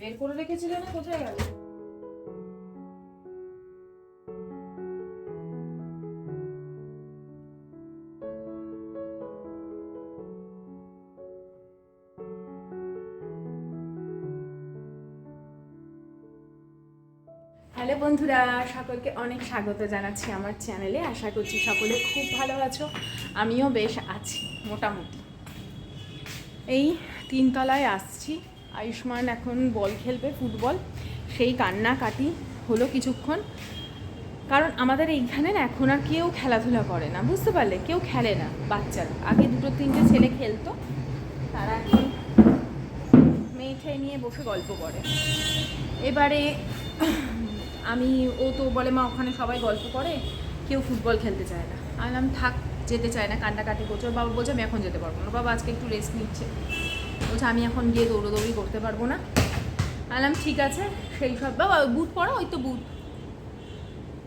বের করে হ্যালো বন্ধুরা, সকলকে অনেক স্বাগত জানাচ্ছি আমার চ্যানেলে। আশা করছি সকলে খুব ভালো আছো। আমিও বেশ আছি, মোটামুটি। এই তিনতলায় আসছি। আয়ুষ্মান এখন বল খেলবে, ফুটবল। সেই কান্নাকাটি হলো কিছুক্ষণ। কারণ আমাদের এইখানে না এখন আর কেউ খেলাধুলা করে না, বুঝতে পারলে? কেউ খেলে না বাচ্চারা। আগে দুটো তিনটে ছেলে খেলতো, তারা এখন মেয়ে নিয়ে বসে গল্প করে। এবারে আমি, ও তো বলে, মা, ওখানে সবাই গল্প করে, কেউ ফুটবল খেলতে চায় না। আলাম থাক, যেতে চায় না, কান্নাকাটি করছে। বাবা বলছে, আমি এখন যেতে পারব না। বাবা আজকে একটু রেস্ট নিচ্ছে। বলছে, আমি এখন গিয়ে দৌড়োদৌড়ি করতে পারব না। আলাম ঠিক আছে, সেই সব বাবা বুট পড়ো ওই তো বুট।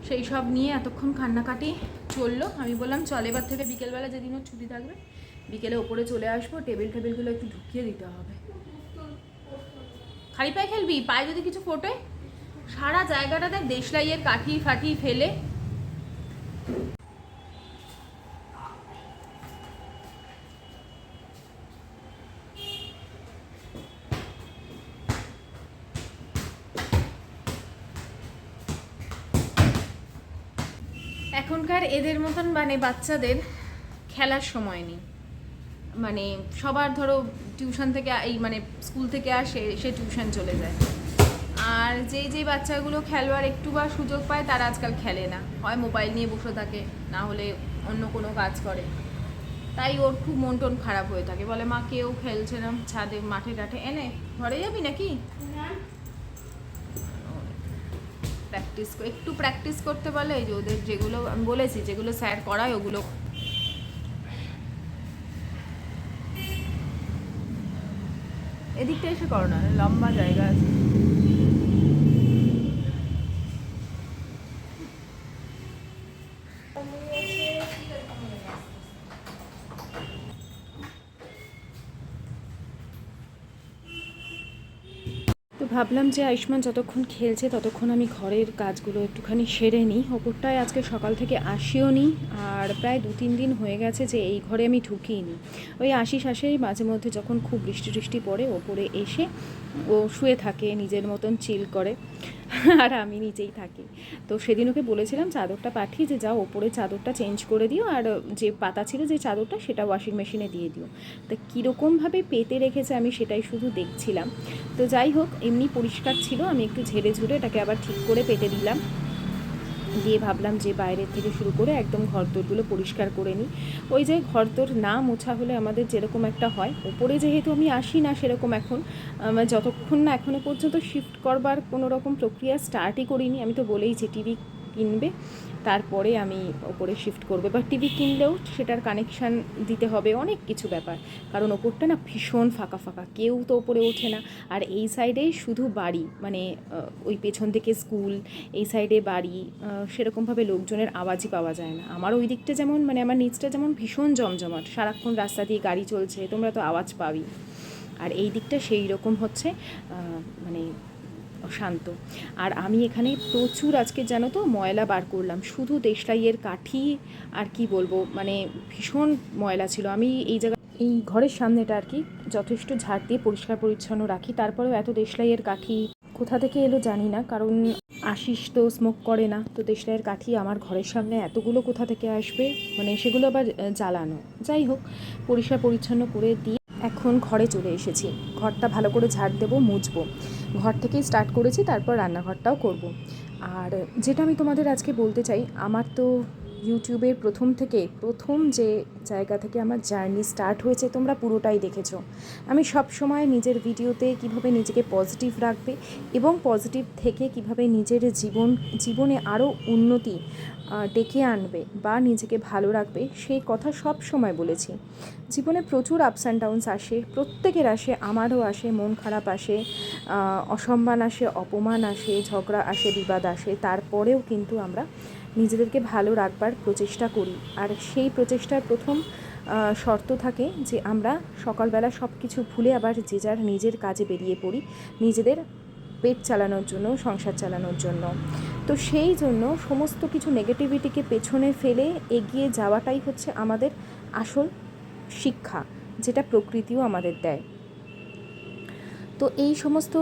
সেই সব নিয়ে এতক্ষণ কান্নাকাটি চলল। আমি বললাম, চল, এবার থেকে বিকেলবেলা যেদিন ওর ছুটি থাকবে, বিকেলে ওপরে চলে আসব, টেবিল টেবিলগুলো একটু ঢুকিয়ে দিতে হবে। খালি পায়ে খেলবি? পায়ে যদি কিছু ফোটে? সারা জায়গাটাতে দেশলাইয়ের কাঠি ফাটি ফেলে এদের মতন মানে বাচ্চাদের খেলার সময় নেই। মানে সবার ধরো টিউশন থেকে এই মানে স্কুল থেকে আসে, সে টিউশন চলে যায়। আর যেই যেই বাচ্চাগুলো খেলবার একটু বা সুযোগ পায়, তারা আজকাল খেলে না। হয় মোবাইল নিয়ে বসে থাকে, না হলে অন্য কোনো কাজ করে। তাই ওর খুব মন টন খারাপ হয়ে থাকে। বলে, মা, কেউ খেলছে না। ছাদে মাঠে টাঠে এনে ঘরে যাবি নাকি? প্র্যাকটিস একটু প্র্যাকটিস করতে পারলে এই যে ওদের যেগুলো আমি বলেছি, যেগুলো স্যার করায় ওগুলো এদিকটা এসে করো না, লম্বা জায়গা আছে। তো ভাবলাম যে আয়ুষ্মান যতক্ষণ খেলছে ততক্ষণ আমি ঘরের কাজগুলো একটুখানি সেরে নিই। ওপরটায় আজকে সকাল থেকে আসিও নি আর প্রায় দু তিন দিন হয়ে গেছে যে এই ঘরে আমি ঢুকিয়ে নিই ওই আশিস আসেই মাঝে মধ্যে যখন খুব বৃষ্টি টৃষ্টি পড়ে ওপরে এসে ও শুয়ে থাকে, নিজের মতন চিল করে। আর আমি নিচেই থাকি। তো সেদিন ওকে বলেছিলাম, চাদরটা পাঠিয়ে যে যাও ওপরে চাদরটা চেঞ্জ করে দিও, আর যে পাতা ছিল যে চাদরটা, সেটা ওয়াশিং মেশিনে দিয়ে দিও। তা কীরকমভাবে পেতে রেখেছে আমি সেটাই শুধু দেখছিলাম। তো যাই হোক, এমনি পরিষ্কার ছিল, আমি একটু ঝেড়ে ঝুড়ে এটাকে আবার ঠিক করে পেতে দিলাম। দিয়ে ভাবলাম যে বাইরের থেকে শুরু করে একদম ঘর ঘরদোরগুলো পরিষ্কার করে নিই। ওই যে ঘর ঘরদোর না মোছা হলে আমাদের যেরকম একটা হয়, ওপরে যেহেতু আমি আসি না সেরকম এখন যতক্ষণ না এখনও পর্যন্ত শিফট করবার কোনো রকম প্রক্রিয়া স্টার্টই করিনি, আমি তো বলেইছি টিভি কিনবে। তারপরে আমি ওপরে শিফট করবে। বা টিভি কিনলেও সেটার কানেকশান দিতে হবে অনেক কিছু ব্যাপার। কারণ ওপরটা না ভীষণ ফাঁকা ফাঁকা, কেউ তো ওপরে ওঠে না। আর এই সাইডে শুধু বাড়ি মানে ওই পেছন থেকে স্কুল এই সাইডে বাড়ি সেরকমভাবে লোকজনের আওয়াজই পাওয়া যায় না। আমার ওই দিকটা যেমন মানে আমার নিচটা যেমন ভীষণ জমজমাট। সারাক্ষণ রাস্তা দিয়ে গাড়ি চলছে, তোমরা তো আওয়াজ পাবি আর এই দিকটা সেই রকম হচ্ছে মানে শান্ত আর আমি এখানে প্রচুর আজকে জানো তো ময়লা বার করলাম। শুধু দেশলাইয়ের কাঠি আর কি বলব মানে ভীষণ ময়লা ছিল। আমি এই জায়গা এই ঘরের সামনেটা আর কি যথেষ্ট ঝাড় দিয়ে পরিষ্কার পরিচ্ছন্ন রাখি। তারপরেও এত দেশলাইয়ের কাঠি কোথা থেকে এলো জানি না, কারণ আশিস তো স্মোক করে না। তো দেশলাইয়ের কাঠি আমার ঘরের সামনে এতগুলো কোথা থেকে আসবে? মানে সেগুলো আবার জ্বালানো। যাই হোক, পরিষ্কার পরিচ্ছন্ন করে দিয়ে এখন ঘরে চলে এসেছি ঘরটা ভালো করে ঝাড় দেবো, মুছবো ঘর থেকেই স্টার্ট করেছি, তারপর রান্নাঘরটাও করব। আর যেটা আমি তোমাদের আজকে বলতে চাই, আমার তো ইউটিউবের প্রথম থেকে প্রথম যে জায়গা থেকে আমার জার্নি স্টার্ট হয়েছে, তোমরা পুরোটাই দেখেছ। আমি সব সময় নিজের ভিডিওতে কীভাবে নিজেকে পজিটিভ রাখবে এবং পজিটিভ থেকে কীভাবে নিজের জীবন, জীবনে আরও উন্নতি ডেকে আনবে বা নিজেকে ভালো রাখবে, সেই কথা সব সময় বলেছি। জীবনে প্রচুর আপস অ্যান্ড ডাউনস আসে, প্রত্যেকের আসে, আমারও আসে, মন খারাপ আসে অসম্মান আসে, অপমান আসে, ঝগড়া আসে, বিবাদ আসে, তারপরেও কিন্তু আমরা নিজেদেরকে ভালো রাখবার প্রচেষ্টা করি। আর সেই প্রচেষ্টার প্রথম শর্ত থাকে যে আমরা সকালবেলা সব কিছু ভুলে আবার যে যার নিজের কাজে বেরিয়ে পড়ি, নিজেদের পেট চালানোর জন্য, সংসার চালানোর জন্য। তো সেই জন্য সমস্ত কিছু নেগেটিভিটিকে পেছনে ফেলে এগিয়ে যাওয়াটাই হচ্ছে আমাদের আসল শিক্ষা, যেটা প্রকৃতিও আমাদের দেয়। তো এই সমস্ত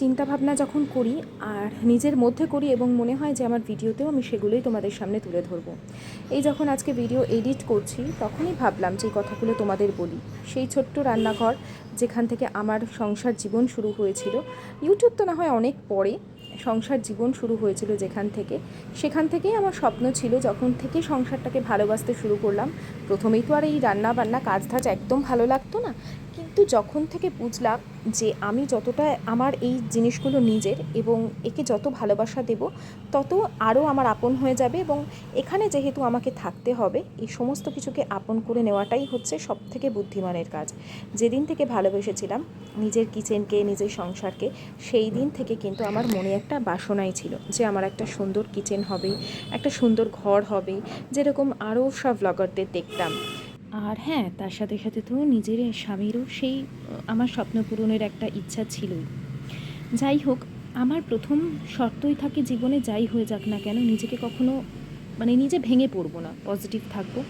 চিন্তাভাবনা যখন করি আর নিজের মধ্যে করি এবং মনে হয় যে আমার ভিডিওতেও আমি সেগুলোই তোমাদের সামনে তুলে ধরবো। এই যখন আজকে ভিডিও এডিট করছি, তখনই ভাবলাম যে এই কথাগুলো তোমাদের বলি। সেই ছোট্ট রান্নাঘর যেখান থেকে আমার সংসার জীবন শুরু হয়েছিল। ইউটিউব তো না হয় অনেক পরে সংসার জীবন শুরু হয়েছিল যেখান থেকে। সেখান থেকেই আমার স্বপ্ন ছিল যখন থেকে সংসারটাকে ভালোবাসতে শুরু করলাম। প্রথমেই তো আর এই রান্না বান্না কাজ ধাজ একদম ভালো লাগতো না। কিন্তু যখন থেকে বুঝলাম যে আমি যতটা আমার এই জিনিসগুলো নিজের এবং একে যত ভালোবাসা দেব, তত আরও আমার আপন হয়ে যাবে এবং এখানে যেহেতু আমাকে থাকতে হবে, এই সমস্ত কিছুকে আপন করে নেওয়াটাই হচ্ছে সব থেকে বুদ্ধিমানের কাজ। যেদিন থেকে ভালোবেসেছিলাম নিজের কিচেনকে, নিজের সংসারকে, সেই দিন থেকে কিন্তু আমার মনে একটা বাসনাই ছিল যে আমার একটা সুন্দর কিচেন হবে, একটা সুন্দর ঘর হবে, যেরকম আরও সব ব্লগারদের দেখতাম। আর হ্যাঁ তার সাথে সাথে তো নিজের স্বামীরও সেই, আমার স্বপ্ন পূরণের একটা ইচ্ছা ছিলই। যাই হোক, আমার প্রথম শর্তই থাকে জীবনে যাই হয়ে যাক না কেন, নিজেকে কখনো মানে নিজে ভেঙে পড়ব না পজিটিভ থাকব।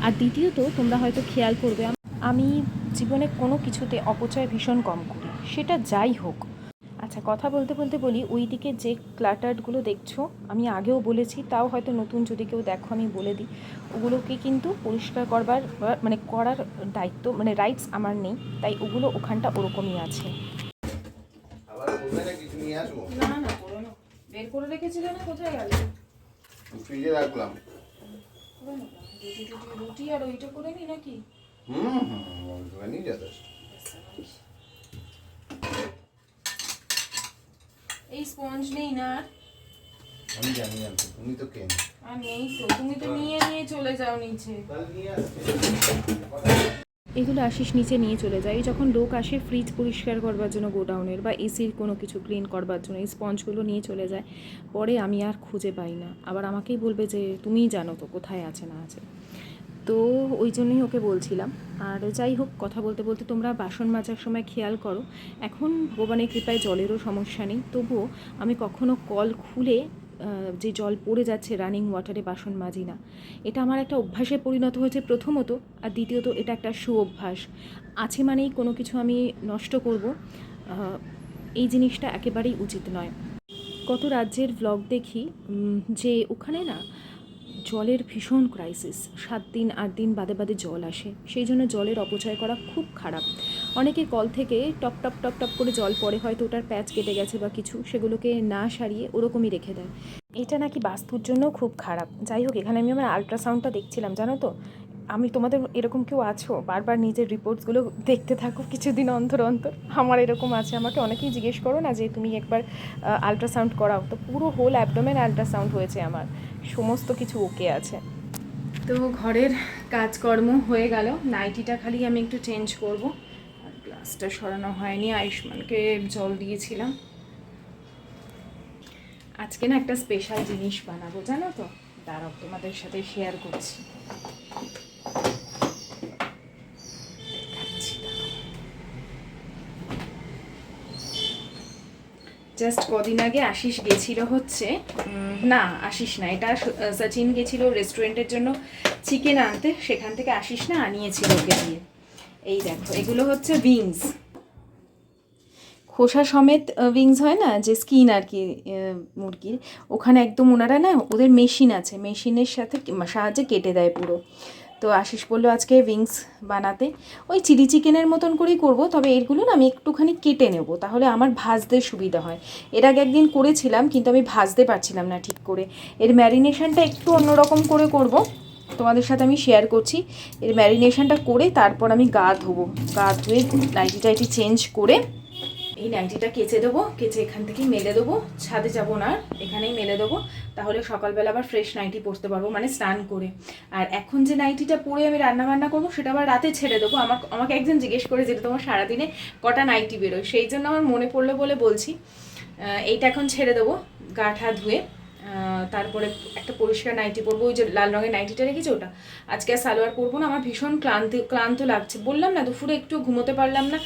আর দ্বিতীয়ত, তোমরা হয়তো খেয়াল করবে, আমি জীবনে কোনো কিছুতে অপচয় ভীষণ কম করি, সেটা যাই হোক। আচ্ছা কথা বলতে বলতে বলি ওই দিকে যে ক্লাটার্ডগুলো দেখছ আমি আগেও বলেছি তাও হয়তো নতুন যদি কেউ দেখো আমি বলে দিই। ওগুলোকে কিন্তু পরিষ্কার করবার মানে করার দায়িত্ব মানে রাইটস আমার নেই তাই ওগুলো ওখানটা ওরকমই আছে। না কিছু নিয়ে আসব? না না করে না। বের করে রেখেছিলে না কোথায় গেল? ফ্রিজে রাখলাম। রুটি আর ওইটা করে নি নাকি? হুম হুম ওইটুখানি যথেষ্ট। এই স্পঞ্জ নেই না আর? আমি জানি জানতো তুমি তো কেন? আর নেই তো তুমি তো নিয়ে নিয়ে চলে যাও নিচে। এগুলো আশিস নিচে নিয়ে চলে যায়। এই যখন লোক আসে ফ্রিজ পরিষ্কার করবার জন্য গোডাউনের বা এসির কোনো কিছু ক্লিন করবার জন্য এই স্পঞ্জগুলো নিয়ে চলে যায়। পরে আমি আর খুঁজে পাই না। আবার আমাকেই বলবে যে তুমিই জানো তো কোথায় আছে না আছে। তো ওই জন্যই ওকে বলছিলাম। আর যাই হোক, কথা বলতে বলতে তোমরা বাসন মাজার সময় খেয়াল করো। এখন ভগবানের কৃপায় জলেরও সমস্যা নেই। তবুও আমি কখনো কল খুলে যে জল পড়ে যাচ্ছে রানিং ওয়াটারে বাসন মাজি না। এটা আমার একটা অভ্যাসে পরিণত হয়েছে প্রথমত, আর দ্বিতীয়ত এটা একটা সুঅভ্যাস। আছে মানেই কোনো কিছু আমি নষ্ট করব। এই জিনিসটা একেবারেই উচিত নয়। কত রাজ্যের ভ্লগ দেখি যে ওখানে না জলের ভীষণ ক্রাইসিস সাত দিন, আট দিন বাদে বাদে জল আসে। সেই জন্য জলের অপচয় করা খুব খারাপ। অনেকে কল থেকে টপ টপ টপ টপ করে জল পড়ে, হয়তো ওটার প্যাচ কেটে গেছে বা কিছু, সেগুলোকে না সারিয়ে ওরকমই রেখে দেয়। এটা নাকি বাস্তুর জন্য খুব খারাপ। যাই হোক, এখানে আমি আমার আলট্রাসাউন্ডটা দেখছিলাম, জানো তো? আমি তোমাদের এরকম কেউ আছো? বারবার নিজের রিপোর্টসগুলো দেখতে থাকো কিছুদিন অন্তর অন্তর। আমার এরকম আছে। আমাকে অনেকেই জিজ্ঞেস করো না যে তুমি একবার আলট্রাসাউন্ড করাও। তো পুরো হোল অ্যাবডোমেন আলট্রাসাউন্ড হয়েছে আমার। সমস্ত কিছু ওকে আছে। তো ঘরের কাজকর্ম হয়ে গেল। নাইটিটা খালি আমি একটু চেঞ্জ করব। আর গ্লাসটা সরানো হয়নি। আয়ুষ্মানকে জল দিয়েছিলাম। আজকে না একটা স্পেশাল জিনিস বানাবো। জানো তো? দাঁড়াও, তোমাদের সাথে শেয়ার করছি দেখাচ্ছি দাঁড়াও। জাস্ট কদিন আগে আশিস গেছিল হচ্ছে না, আশিস না, এটা সচিন গেছিল রেস্টুরেন্টের জন্য চিকেন আনতে, সেখান থেকে আশিস না আনিয়েছিল ওকে দিয়ে। এই দেখো, এগুলো হচ্ছে উইংস খোসা সমেত উইংস হয় না, যে স্কিন আর কি মুরগির, ওখানে একদম ওনারা না, ওদের মেশিন আছে মেশিনের সাথে সাহায্যে কেটে দেয় পুরো। তো আশিস বলল আজকে উইংস বানাতে। ওই চিলি চিকেনের মতন করেই করব, তবে এগুলো না আমি একটুখানি কেটে নেব, তাহলে আমার ভাজতে সুবিধা হয়। এর আগে একদিন করেছিলাম, কিন্তু আমি ভাজতে পারছিলাম না ঠিক করে। এর ম্যারিনেশনটা একটু অন্যরকম করে করব। তোমাদের সাথে আমি শেয়ার করছি। এর ম্যারিনেশনটা করে তারপর আমি গা ধোবো। গা ধুয়ে নাইটি টাইটি চেঞ্জ করে এই নাইটিটা কেচে দেবো, কেচে এখান থেকেই মেলে দেবো। ছাদে যাব না এখানেই মেলে দেবো। তাহলে সকালবেলা আবার ফ্রেশ নাইটি পরতে পারব মানে স্নান করে। আর এখন যে নাইটিটা পরে আমি রান্না বান্না করব, সেটা আবার রাতে ছেড়ে দেবো। আমার, আমাকে একজন জিজ্ঞেস করে যেটা তোমার সারাদিনে কটা নাইটি বেরোয়। সেই জন্য আমার মনে পড়ল বলে বলছি এইটা এখন ছেড়ে দেবো, গা ঠা ধুয়ে। তারপরে একটা পরিষ্কার নাইটি পরবো, ওই যে লাল রঙের নাইটিটা রেখেছি ওটা? আজকে আর সালোয়ার পরবো না, আমার ভীষণ ক্লান্ত ক্লান্ত লাগছে। বললাম না, দুপুরে একটু ঘুমোতে পারলাম না।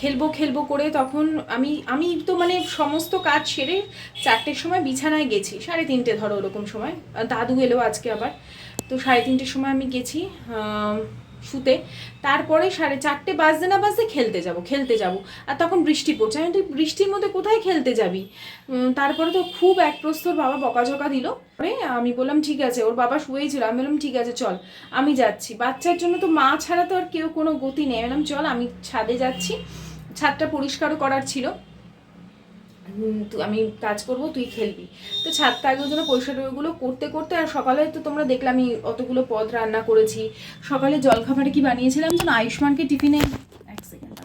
খেলব খেলব করে তখন আমি আমি তো মানে সমস্ত কাজ সেরে চারটের সময় বিছানায় গেছি। সাড়ে তিনটে ধরো ওরকম সময়। দাদু এলো আজকে আবার। তো সাড়ে তিনটের সময় আমি গেছি। শুতে। তারপরে সাড়ে চারটে বাজতে না বাজতে খেলতে যাব খেলতে যাব। আর তখন বৃষ্টি পড়ছে। আমি তুই বৃষ্টির মধ্যে কোথায় খেলতে যাবি? তারপরে তো খুব এক প্রস্তর বাবা বকাঝকা দিল। আমি বললাম, ঠিক আছে, ওর বাবা শুয়েই ছিল। আমি বললাম, ঠিক আছে, চল, আমি যাচ্ছি। বাচ্চার জন্য তো মা ছাড়া তো আর কেউ কোনো গতি নেই। আমি বললাম, চল, আমি ছাদে যাচ্ছি। ছাদটা পরিষ্কারও করার ছিল। আমি কাজ করব, তুই খেলবি। তো ছাদটা আগের জন্য পরিষ্কার ওগুলো করতে করতে, আর সকালে তো তোমরা দেখলে আমি অতগুলো পদ রান্না করেছি। সকালে জলখাবারে কি বানিয়েছিলাম যেন আয়ুষ্মানকে টিফিনে এক সেকেন্ড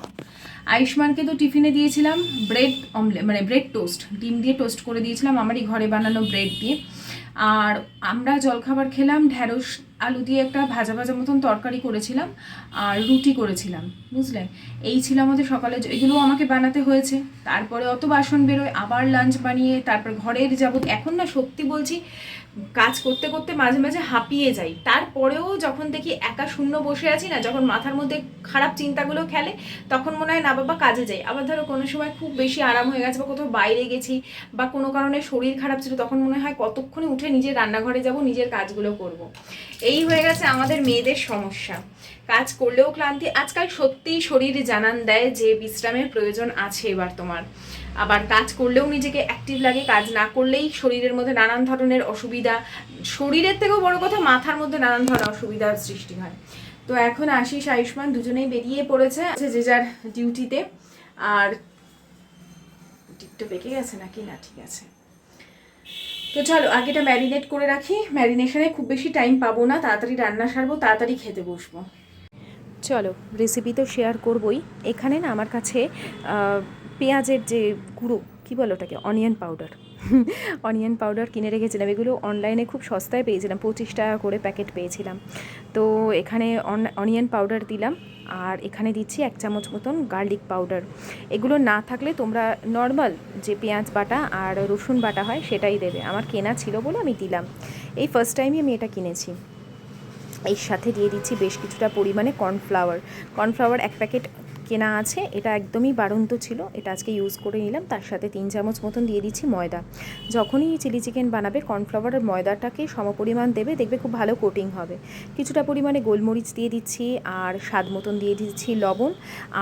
আয়ুষ্মানকে তো টিফিনে দিয়েছিলাম ব্রেড অমলেট মানে ব্রেড টোস্ট। ডিম দিয়ে টোস্ট করে দিয়েছিলাম। আমারই ঘরে বানানো ব্রেড দিয়ে। আর আমরা জলখাবার খেলাম, ঢ্যাঁড়স আলু দিয়ে একটা ভাজা ভাজা মতন তরকারি করেছিলাম আর রুটি করেছিলাম বুঝলেন এই ছিল আমাদের সকালে এগুলো আমাকে বানাতে হয়েছে। তারপরে অত বাসন বেরোয়, আবার লাঞ্চ বানিয়ে তারপর ঘরের যাবত। এখন না সত্যি বলছি কাজ করতে করতে মাঝে মাঝে হাঁপিয়ে যাই। তারপরেও যখন দেখি একা শূন্য বসে আছি না, যখন মাথার মধ্যে খারাপ চিন্তাগুলো খেলে, তখন মনে হয়, না বাবা, কাজে যাই। আবার ধরো কোনো সময় খুব বেশি আরাম হয়ে গেছে বা কোথাও বাইরে গেছি বা কোনো কারণে শরীর খারাপ ছিল, তখন মনে হয় কতক্ষণে উঠে নিজের রান্নাঘরে যাব, নিজের কাজগুলো করব। এই হয়ে গেছে আমাদের মেয়েদের সমস্যা। কাজ করলেও ক্লান্তি। আজকাল সত্যিই শরীর জানান দেয় যে, বিশ্রামের প্রয়োজন আছে এবার তোমার। আবার কাজ করলেও নিজেকে অ্যাক্টিভ লাগে, কাজ না করলেই শরীরের মধ্যে নানান ধরনের অসুবিধা, শরীরের থেকেও বড় কথা মাথার মধ্যে নানান ধরনের অসুবিধার সৃষ্টি হয়। তো এখন আশিস আয়ুষ্মান দুজনেই বেরিয়ে পড়েছে, আছে যে যার ডিউটিতে আর টিপটা বেঁকে গেছে নাকি? না, ঠিক আছে। তো চলো, আগেটা ম্যারিনেট করে রাখি। ম্যারিনেশনে খুব বেশি টাইম পাবো না, তাড়াতাড়ি রান্না সারবো, তাড়াতাড়ি খেতে বসবো। চলো রেসিপি তো শেয়ার করবই। এখানে না আমার কাছে পেঁয়াজের যে গুঁড়ো, কী বলো ওটাকে? অনিয়ন পাউডার অনিয়ন পাউডার কিনে রেখেছিলাম। এগুলো অনলাইনে খুব সস্তায় পেয়েছিলাম, পঁচিশ টাকা করে প্যাকেট পেয়েছিলাম। তো এখানে অনিয়ন পাউডার দিলাম আর এখানে দিচ্ছি এক চামচ মতন গার্লিক পাউডার এগুলো না থাকলে তোমরা নর্মাল যে পেঁয়াজ বাটা আর রসুন বাটা হয় সেটাই দেবে। আমার কেনা ছিল বলে আমি দিলাম। এই ফার্স্ট টাইমই আমি এটা কিনেছি। এর সাথে দিয়ে দিচ্ছি বেশ কিছুটা পরিমাণে কর্নফ্লাওয়ার কর্নফ্লাওয়ার এক প্যাকেট কেনা আছে, এটা একদমই বাড়ন্ত ছিল, এটা আজকে ইউজ করে নিলাম, তার সাথে তিন চামচ মতন দিয়ে দিচ্ছি ময়দা। যখনই চিলি চিকেন বানাবে কর্নফ্লাওয়ার আর ময়দাটাকে সমপরিমাণ দেবে, দেখবে খুব ভালো কোটিং হবে। কিছুটা পরিমাণে গোলমরিচ দিয়ে দিচ্ছি, আর স্বাদ মতন দিয়ে দিচ্ছি লবণ,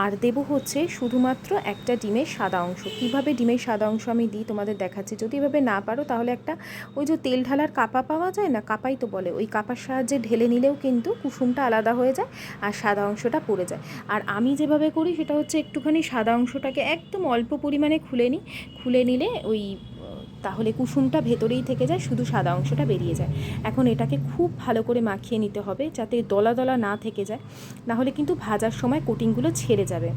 আর দেব হচ্ছে শুধুমাত্র একটা ডিমের সাদা অংশ। কীভাবে ডিমের সাদা অংশ আমি দিই তোমাদের দেখাচ্ছি, যদি এভাবে না পারো তাহলে একটা ওই যে তেল ঢালার কাপা পাওয়া যায় না, কাপাই তো বলে, ওই কাপার সাহায্যে ঢেলে নিলেও কিন্তু কুসুমটা আলাদা হয়ে যায়, আর সাদা অংশটা পড়ে যায়। আর আমি যেভাবে করি সেটা হচ্ছে একটুখানি সাদা অংশটাকে একদম অল্প পরিমাণে খুলে নিই। খুলে নিলে ওই তাহলে কুসুমটা ভেতরেই থেকে যায়, শুধু সাদা অংশটা বেরিয়ে যায়। এখন এটাকে খুব ভালো করে মাখিয়ে নিতে হবে যাতে দলা দলা না থেকে যায়। নাহলে কিন্তু ভাজার সময় কোটিংগুলো ছেড়ে যাবে।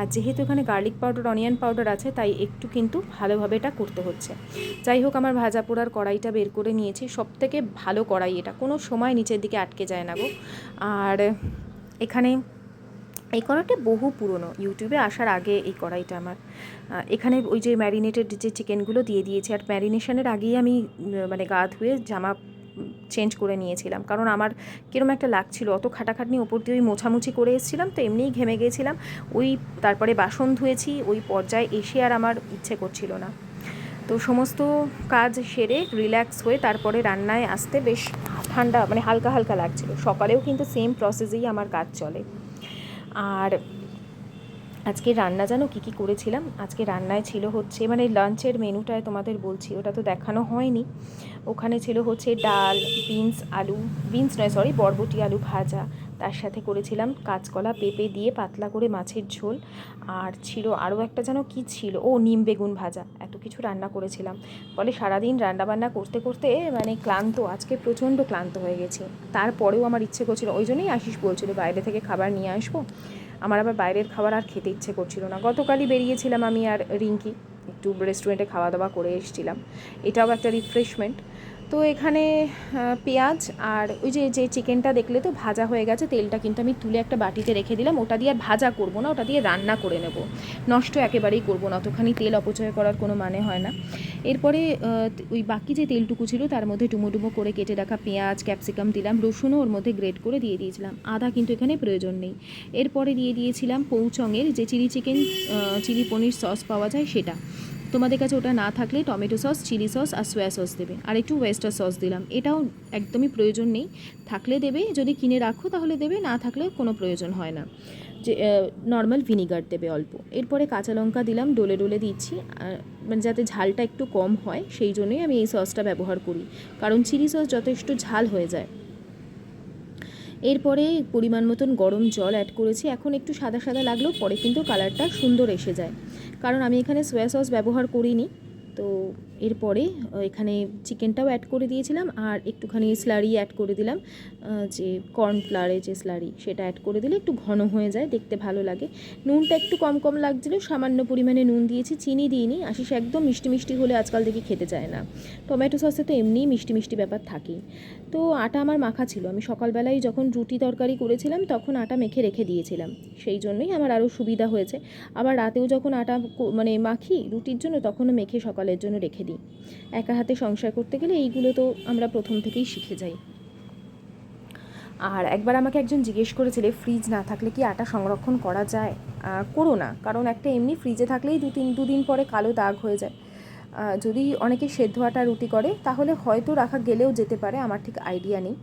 আর যেহেতু এখানে গার্লিক পাউডার, অনিয়ন পাউডার আছে, তাই একটু কিন্তু ভালোভাবে এটা করতে হচ্ছে। যাই হোক, আমার ভাজা পোড়ার কড়াইটা বের করে নিয়েছি। সব থেকে ভালো কড়াই এটা। কোনো সময় নিচের দিকে আটকে যায় না গো। আর এখানে এই কড়াইটা বহু পুরনো। ইউটিউবে আসার আগে এই কড়াইটা আমার। এখানে ওই যে ম্যারিনেটেড যে চিকেনগুলো দিয়ে দিয়েছি, আর ম্যারিনেশনের আগেই আমি মানে গা ধুয়ে জামা চেঞ্জ করে নিয়েছিলাম। কারণ আমার কীরকম একটা লাগছিল, অত খাটাখাটনি ওপর দিয়ে ওই মোছামুছি করে এসেছিলাম তো এমনিই ঘেমে গেছিলাম। ওই তারপরে বাসন ধুয়েছি, ওই পর্যায়ে এসে আর আমার ইচ্ছে করছিল না। তো সমস্ত কাজ সেরে রিল্যাক্স হয়ে তারপরে রান্নায় আসতে বেশ ঠান্ডা মানে হালকা হালকা লাগছিল। সকালেও কিন্তু সেম প্রসেসেই আমার কাজ চলে। আর আজকে রান্না জানো কী কী করেছিলাম? আজকে রান্নায় ছিল হচ্ছে মানে লাঞ্চের মেনুটায় তোমাদের বলছি, ওটা তো দেখানো হয়নি। ওখানে ছিল হচ্ছে ডাল, বিনস, আলু, বিনস নয় সরি বরবটি, আলু ভাজা তার সাথে করেছিলাম কাঁচকলা পেঁপে দিয়ে পাতলা করে মাছের ঝোল। আর ছিল আরও একটা যেন কি ছিল? ও, নিম বেগুন ভাজা। এত কিছু রান্না করেছিলাম। ফলে সারাদিন রান্নাবান্না করতে করতে মানে ক্লান্ত, আজকে প্রচণ্ড ক্লান্ত হয়ে গেছি। তারপরেও আমার ইচ্ছে করছিল, ওই জন্যই আশিস বলছিল, বাইরে থেকে খাবার নিয়ে আসব। আমার আবার বাইরের খাবার আর খেতে ইচ্ছে করছিল না। গতকালই বেরিয়েছিলাম আমি আর রিঙ্কি, একটু রেস্টুরেন্টে খাওয়া দাওয়া করে এসেছিলাম। এটাও একটা রিফ্রেশমেন্ট তো এখানে পেঁয়াজ আর ওই যে যে চিকেনটা দেখলে তো ভাজা হয়ে গেছে, তেলটা কিন্তু আমি তুলে একটা বাটিতে রেখে দিলাম। ওটা দিয়ে আর ভাজা করব না, ওটা দিয়ে রান্না করে নেব। নষ্ট একেবারেই করব না, অতখানি তেল অপচয় করার কোনো মানে হয় না। এরপরে ওই বাকি যে তেলটুকু ছিল, তার মধ্যে ডুমো করে কেটে রাখা পেঁয়াজ, ক্যাপসিকাম দিলাম, রসুনও ওর মধ্যে গ্রেট করে দিয়ে দিয়েছিলাম। আদা কিন্তু এখানে প্রয়োজন নেই। এরপরে দিয়ে দিয়েছিলাম পৌচঙের যে chilli chicken chilli paneer sauce পাওয়া যায় সেটা। তোমাদের কাছে ওটা না থাকলে টমেটো সস, চিলি সস আর সোয়া সস দেবে। আর একটু ওয়েস্টার সস দিলাম। এটাও একদমই প্রয়োজন নেই। থাকলে দেবে, যদি কিনে রাখো তাহলে দেবে, না থাকলে কোনো প্রয়োজন হয় না। যে নর্মাল ভিনিগার দেবে অল্প। এরপরে কাঁচা লঙ্কা দিলাম, ডলে ডলে দিচ্ছি। মানে যাতে ঝালটা একটু কম হয়, সেই জন্যই আমি এই সসটা ব্যবহার করি। কারণ চিলি সস যথেষ্ট ঝাল হয়ে যায়। এরপরে পরিমাণ মতন গরম জল অ্যাড করেছি। এখন একটু সাদা সাদা লাগলেও পরে কিন্তু কালারটা সুন্দর এসে যায়। কারণ আমি এখানে সোয়া সস ব্যবহার করিনি, তো এরপরে এখানে চিকেনটাও অ্যাড করে দিয়েছিলাম আর একটুখানি স্লারি অ্যাড করে দিলাম। যে কর্নফ্লাওয়ারের যে স্লারি সেটা অ্যাড করে দিলে একটু ঘন হয়ে যায়, দেখতে ভালো লাগে। নুনটা একটু কম কম লাগছিল, সামান্য পরিমাণে নুন দিয়েছি, চিনি দিইনি, আশিস একদম মিষ্টি মিষ্টি হলে আজকাল দেখি খেতে চায় না। টমেটো সসে তো এমনিই মিষ্টি মিষ্টি ব্যাপার থাকেই। তো আটা আমার মাখা ছিল, আমি সকালবেলায় যখন রুটি তরকারি করেছিলাম তখন আটা মেখে রেখে দিয়েছিলাম। সেই জন্যই আমার আরও সুবিধা হয়েছে। আবার রাতেও যখন আটা মানে মাখি রুটির জন্য তখনও মেখে সকালের জন্য রেখে দিই। একা হাতে সংসার করতে গেলে এইগুলো তো আমরা প্রথম থেকেই শিখে যাই। আর একবার আমাকে একজন জিজ্ঞেস করেছিলে, ফ্রিজ না থাকলে কি আটা সংরক্ষণ করা যায়? করো না, কারণ একটা এমনি ফ্রিজে থাকলেই দু তিন, দুদিন পরে কালো দাগ হয়ে যায়। যদি অনেকে সেদ্ধ আটা রুটি করে, তাহলে হয়তো রাখা গেলেও যেতে পারে, আমার ঠিক আইডিয়া নেই।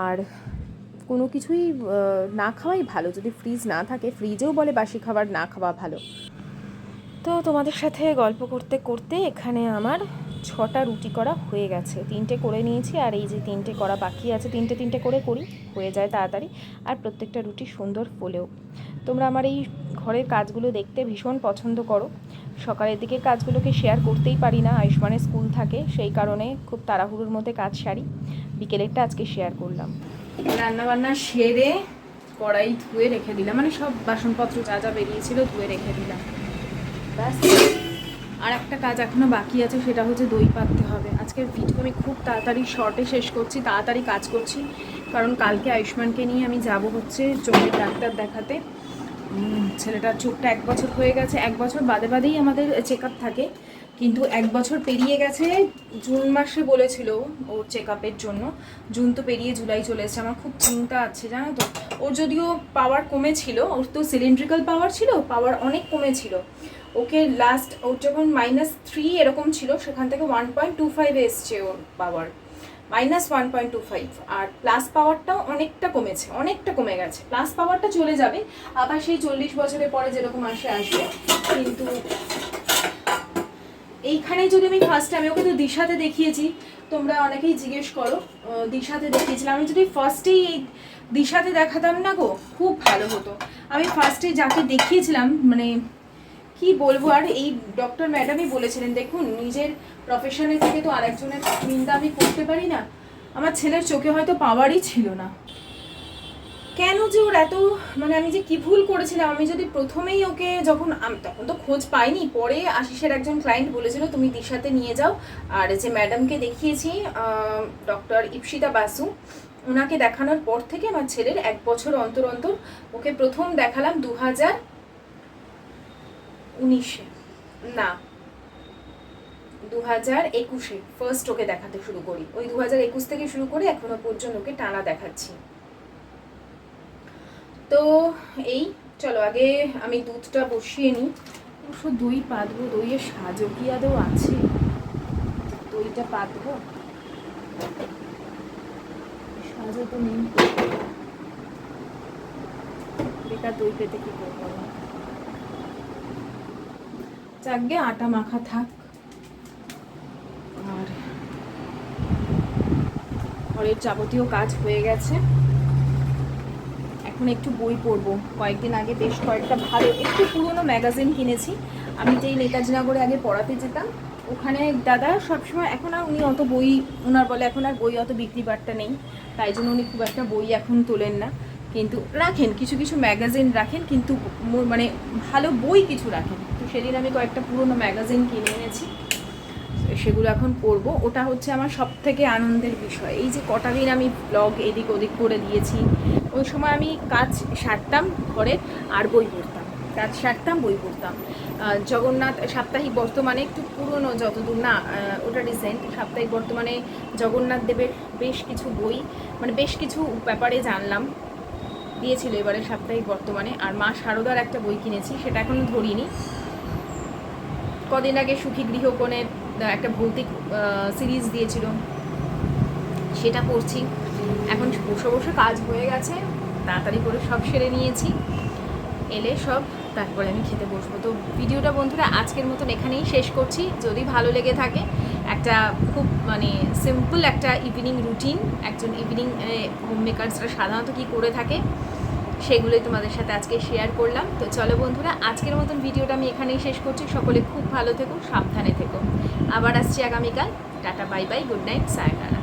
আর কোনো কিছুই না খাওয়াই ভালো। যদি ফ্রিজ না থাকে, ফ্রিজেও বলে বাসি খাবার না খাওয়া ভালো। তো তোমাদের সাথে গল্প করতে করতে এখানে আমার ছটা রুটি করা হয়ে গেছে। তিনটে করে নিয়েছি আর এই যে তিনটে করা বাকি আছে, তিনটে তিনটে করে করি, হয়ে যায় তাড়াতাড়ি। আর প্রত্যেকটা রুটি সুন্দর ফোলেও। তোমরা আমার এই ঘরের কাজগুলো দেখতে ভীষণ পছন্দ করো। সকালের দিকে কাজগুলোকে শেয়ার করতেই পারি না, আয়ুষ্মানের স্কুল থাকে, সেই কারণে খুব তাড়াহুড়োর মধ্যে কাজ সারি। বিকেলেরটা আজকে শেয়ার করলাম। রান্না বান্না সেরে কড়াই ধুয়ে রেখে দিলাম মানে সব বাসনপত্র যা যা বেরিয়েছিল ধুয়ে রেখে দিলাম। ব্যাস। আর একটা কাজ এখনও বাকি আছে, সেটা হচ্ছে দই পাততে হবে। আজকের ভিডিও আমি খুব তাড়াতাড়ি শর্টে শেষ করছি, তাড়াতাড়ি কাজ করছি। কারণ কালকে আয়ুষ্মানকে নিয়ে আমি যাব হচ্ছে চোখের ডাক্তার দেখাতে। ছেলেটার চোখটা এক বছর হয়ে গেছে। এক বছর বাদে বাদেই আমাদের চেক থাকে। কিন্তু এক বছর পেরিয়ে গেছে, জুন মাসে বলেছিল ওর চেক জন্য। জুন তো পেরিয়ে জুলাই চলে এসেছে। আমার খুব চিন্তা আছে, জানো তো? ওর যদিও পাওয়ার কমেছিল, ওর তো সিলিন্ড্রিক্যাল পাওয়ার ছিল পাওয়ার অনেক কমেছিল। ওকে লাস্ট ওর যখন মাইনাস থ্রি এরকম ছিল, সেখান থেকে ওয়ান পয়েন্ট টু ফাইভ এসছে ওর power minus one point two five আর প্লাস পাওয়ারটাও অনেকটা কমেছে, অনেকটা কমে গেছে। প্লাস পাওয়ারটা চলে যাবে, আবার সেই চল্লিশ বছরের পরে যেরকম আসে, আসবে। কিন্তু এইখানে যদি আমি ফার্স্ট টাইম ওকে তো দিশাতে দেখিয়েছি। তোমরা অনেকেই জিজ্ঞেস করো দিশাতে দেখিয়েছিলাম আমি যদি ফার্স্টেই এই দিশাতে দেখাতাম না গো, খুব ভালো হতো। আমি ফার্স্টে যাকে দেখিয়েছিলাম মানে কি বলব? আর এই ডক্টর ম্যাডামই বলেছিলেন, দেখুন, নিজের প্রফেশনের থেকে তো আরেকজনের নিন্দা আমি করতে পারি না। আমার ছেলের চোখে হয়তো পাওয়ারই ছিল না। কেন যে ওর এত মানে আমি যে কি ভুল করেছিলাম? আমি যদি প্রথমেই ওকে যখন তখন তো খোঁজ পাইনি। পরে আশিসের একজন ক্লায়েন্ট বলেছিল, তুমি দিশাতে নিয়ে যাও। আর যে ম্যাডামকে দেখিয়েছি ডক্টর ইপসিতা বাসু ওনাকে দেখানোর পর থেকে আমার ছেলের এক বছর অন্তর অন্তর ওকে প্রথম দেখালাম দু হাজার উনিশে। না। দু হাজার একুশে ফার্স্ট ওকে দেখাতে শুরু করি। ওই দু হাজার একুশ থেকে শুরু করে এখনও পর্যন্ত ওকে টানা দেখাচ্ছি। তো এই, চলো আগে আমি দুধটা বসিয়ে নিই। অবশ্য দই পাতবো, দইয়ের সাজও কি আদৌ আছে? দইটা পাতবো? সাজও তো নেই। বেকার দই পেতে কি করব? যাকগে আটা মাখা থাক। আর ঘরের যাবতীয় কাজ হয়ে গেছে। এখন একটু বই পড়ব। কয়েকদিন আগে বেশ কয়েকটা ভালো, একটু পুরনো ম্যাগাজিন কিনেছি। আমি যেই নেতাজি নগরে আগে পড়াতে যেতাম, ওখানে দাদা সবসময়, এখন আর উনি অত বই ওনার বলে এখন আর বই অত বিক্রি বাট্টা নেই। তাই জন্য উনি খুব একটা বই এখন তোলেন না। কিন্তু রাখেন, কিছু কিছু ম্যাগাজিন রাখেন, কিন্তু মানে ভালো বই কিছু রাখেন। সেদিন আমি কয়েকটা পুরনো ম্যাগাজিন কিনে এনেছি। সেগুলো এখন করব ওটা হচ্ছে আমার সব থেকে আনন্দের বিষয়। এই যে কটা দিন আমি ব্লগ এদিক ওদিক করে দিয়েছি, ওই সময় আমি কাজ সারতাম ঘরে আর বই পড়তাম। কাজ সারতাম, বই পড়তাম। জগন্নাথ সাপ্তাহিক বর্তমানে একটু পুরনো যতদূর, না ওটা রিসেন্ট সাপ্তাহিক বর্তমানে জগন্নাথ দেবের বেশ কিছু বই মানে বেশ কিছু ব্যাপারে জানলাম। দিয়েছিল এবারে সাপ্তাহিক বর্তমানে। আর মা শারদার একটা বই কিনেছি, সেটা এখনও ধরিনি। কদিন আগে সুখী গৃহকোণের একটা ভৌতিক সিরিজ দিয়েছিল। সেটা পড়ছি। এখন বসে বসে কাজ হয়ে গেছে। তাড়াতাড়ি করে সব সেরে নিয়েছি। এলে সব, তারপরে আমি খেতে বসবো। তো ভিডিওটা বন্ধুরা আজকের মতন এখানেই শেষ করছি। যদি ভালো লেগে থাকে, একটা খুব মানে সিম্পল একটা ইভিনিং রুটিন একজন ইভিনিং হোম মেকার্সরা সাধারণত কী করে থাকে সেগুলোই তোমাদের সাথে আজকে শেয়ার করলাম। তো চলো বন্ধুরা, আজকের মতন ভিডিওটা আমি এখানেই শেষ করছি। সকলে খুব ভালো থেকো, সাবধানে থেকো। আবার আসছি আগামীকাল। Tata bye bye good night সায়কারা